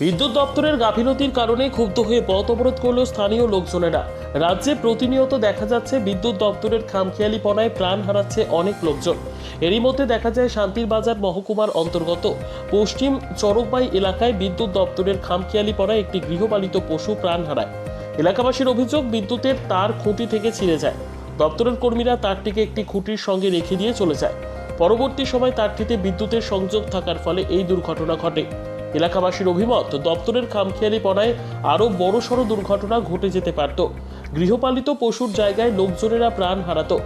বিদ্যুৎ দপ্তরের গাফিলতির কারণে ক্ষুব্ধ হয়ে পথ অবরোধ করল স্থানীয় লোকজনেরা। রাজ্যে প্রতিনিয়ত দেখা যাচ্ছে বিদ্যুৎ দপ্তরের খামখেয়ালিপনায় প্রাণ হারাচ্ছে অনেক লোকজন। এরই মধ্যে দেখা যায় শান্তির বাজার মহকুমার অন্তর্গত। পশ্চিম চরকবাই এলাকায় বিদ্যুৎ দপ্তরের খামখেয়ালিপনায় একটি গৃহপালিত পশু প্রাণ হারায়। এলাকাবাসীর অভিযোগ, বিদ্যুতের তার খুঁটি থেকে ছিঁড়ে যায়। দপ্তরের কর্মীরা তারটিকে একটি খুঁটির সঙ্গে রেখে দিয়ে চলে যায়। পরবর্তী সময় তারটিতে বিদ্যুতের সংযোগ থাকার ফলে এই দুর্ঘটনা ঘটে। এলাকাবাসীর অভিমত, দপ্তরের খামখেয়ালিপনায় আরও বড়সড় দুর্ঘটনা ঘটে যেতে পারত। গৃহপালিত পশুর জায়গায় লোকজনেরা প্রাণ হারাতো।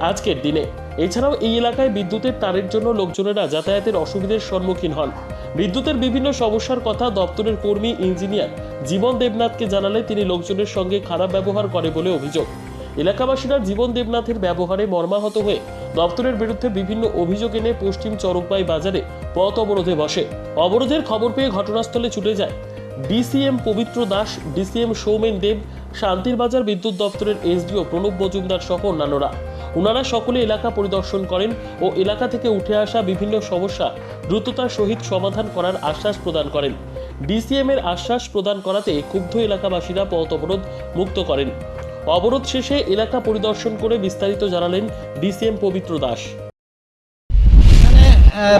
আজকের দিনে, এছাড়াও এই এলাকায় বিদ্যুতের তারের জন্য লোকজনেরা যাতায়াতের অসুবিধার সম্মুখীন হন। বিদ্যুতের বিভিন্ন সমস্যার কথা দপ্তরের কর্মী ইঞ্জিনিয়ার জীবন দেবনাথকে জানালে তিনি লোকজনের সঙ্গে খারাপ ব্যবহার করে বলে অভিযোগ। এলাকাবাসীরা জীবন দেবনাথের ব্যবহারে মর্মাহত হয়ে দপ্তরের বিরুদ্ধে বিভিন্ন অভিযোগ এনে পশ্চিম চরকবাই বাজারে পথ অবরোধে বসে। অবরোধের খবর পেয়ে ঘটনাস্থলে ছুটে যায় ডিসিএম পবিত্র দাস, ডিসিএম সৌমেন দেব, শান্তির বাজার বিদ্যুৎ দপ্তরের এসডিও প্রণব মজুমদার সহ অন্যান্যরা। ওনারা সকলে এলাকা পরিদর্শন করেন ও এলাকা থেকে উঠে আসা বিভিন্ন সমস্যা দ্রুততার সহিত সমাধান করার আশ্বাস প্রদান করেন। ডিসিএম এর আশ্বাস প্রদান করাতে ক্ষুব্ধ এলাকাবাসীরা পথ অবরোধ মুক্ত করেন। অবরোধ শেষে এলাকা পরিদর্শন করে বিস্তারিত জানালেন ডিসিএম পবিত্র দাস।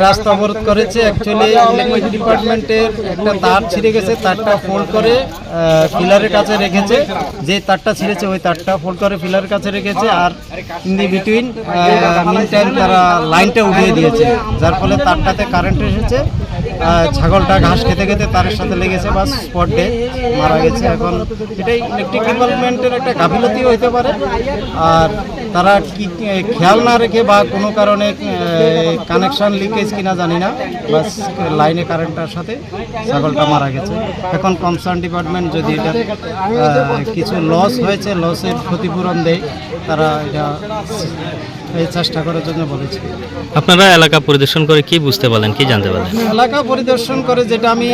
রাস্তা অবরোধ করেছে অ্যাকচুয়ালি ইলেকট্রিক ডিপার্টমেন্টের একটা তার ছিঁড়ে গেছে, তারটা ফোল্ড করে পিলারের কাছে রেখেছে। যে তারটা ছিঁড়েছে ওই তারটা ফোল্ড করে পিলারের কাছে রেখেছে আর in the between mean time তারা লাইনটা উঠিয়ে দিয়েছে, যার ফলে তারটাতে কারেন্ট এসেছে। ছাগলটা ঘাস খেতে খেতে তারের সাথে লেগেছে বা স্পট ডে মারা গেছে এখন। এটাই ইলেকট্রিক ডিপার্টমেন্টের একটা গাফিলতি হইতে পারে। আর তারা কি খেয়াল না রেখে বা কোনো কারণে কানেকশন লিকেজ কিনা জানি না। বাস লাইনে কারেন্টটার সাথে ছাগলটা মারা গেছে। এখন কনসার্ন ডিপার্টমেন্ট যদি এটা কিছু লস হয়েছে লসের ক্ষতিপূরণ দেয় তারা এটা এই চেষ্টা করার জন্য বলেছে। আপনারা এলাকা পরিদর্শন করে কি বুঝতে পারলেন কি জানতে পারলেন? এলাকা পরিদর্শন করে যেটা আমি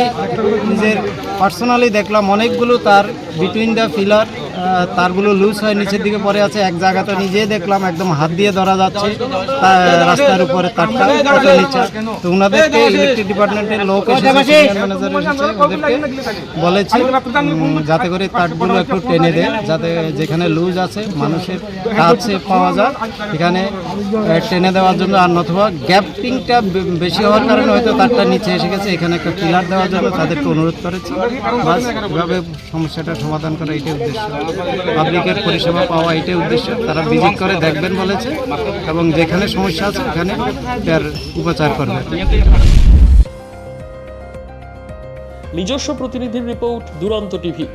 নিজের পার্সোনালি দেখলাম অনেকগুলো তার বিটুইন দ্য ফিলার তারগুলো লুজ হয়ে নিচের দিকে পড়ে আছে। এক জায়গাতে নিজেই দেখলাম একদম হাত দিয়ে ধরা যাচ্ছে। রাস্তার উপরে তারটা কত নিচে। তো ওনাদেরকে ইলেকট্রিক ডিপার্টমেন্টের লোক এসেছে ম্যানেজার এসেছে ওদেরকে বলেছি যাতে করে তারগুলো একটু টেনে দেয় যাতে যেখানে লুজ আছে মানুষের কাছে পাওয়া যায়। এখানে টেনে দেওয়ার জন্য আর নতুবা গ্যাপিংটা বেশি হওয়ার কারণে হয়তো তারটা নিচে এসে গেছে। এখানে একটা পিলার দেওয়ার জন্য তাদেরকে অনুরোধ করেছি। বাস এভাবে সমস্যাটা সমাধান করা এটাই উদ্দেশ্য। পাবলিকের পরিষেবা পাওয়া এটাই উদ্দেশ্য। তারা ভিজিট করে, দেখবেন বলেছে, এবং যেখানে সমস্যা আছে ওখানে তার উপচার করবে নিজস্ব প্রতিনিধির রিপোর্ট, দুরন্ত টিভি।